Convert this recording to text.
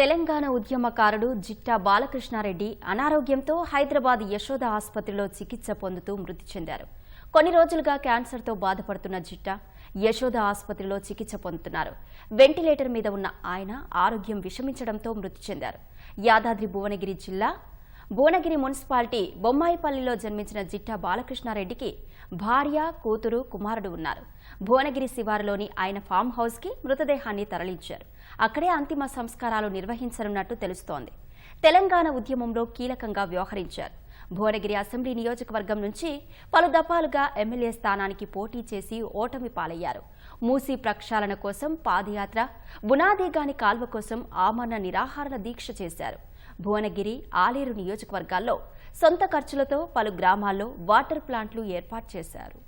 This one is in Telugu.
తెలంగాణ ఉద్యమకారుడు జిట్టా బాలకృష్ణారెడ్డి అనారోగ్యంతో హైదరాబాద్ యశోద ఆసుపత్రిలో చికిత్స పొందుతూ మృతి చెందారు. కొన్ని రోజులుగా క్యాన్సర్తో బాధపడుతున్న జిట్టా యశోద ఆసుపత్రిలో చికిత్స పొందుతున్నారు. వెంటిలేటర్ మీద ఉన్న ఆయన ఆరోగ్యం విషమించడంతో మృతి చెందారు. యాదాద్రి భువనగిరి జిల్లా భువనగిరి మున్సిపాలిటీ బొమ్మాయిపల్లిలో జన్మించిన జిట్టా బాలకృష్ణారెడ్డికి భార్య కూతురు కుమారుడు ఉన్నారు. భువనగిరి శివారులోని ఆయన ఫామ్ హౌస్కి మృతదేహాన్ని తరలించారు. అక్కడే అంతిమ సంస్కారాలు నిర్వహించనున్నట్టు తెలుస్తోంది. తెలంగాణ ఉద్యమంలో కీలకంగా వ్యవహరించారు. భువనగిరి అసెంబ్లీ నియోజకవర్గం నుంచి పలు దఫాలుగా ఎమ్మెల్యే స్థానానికి పోటీ చేసి ఓటమి పాలయ్యారు. మూసీ ప్రక్షాళన కోసం పాదయాత్ర బునాదేగాని కాల్వ కోసం ఆమరణ నిరాహారణ దీక్ష చేశారు. భువనగిరి ఆలేరు నియోజకవర్గాల్లో సొంత ఖర్చులతో పలు గ్రామాల్లో వాటర్ ప్లాంట్లు ఏర్పాటు చేశారు.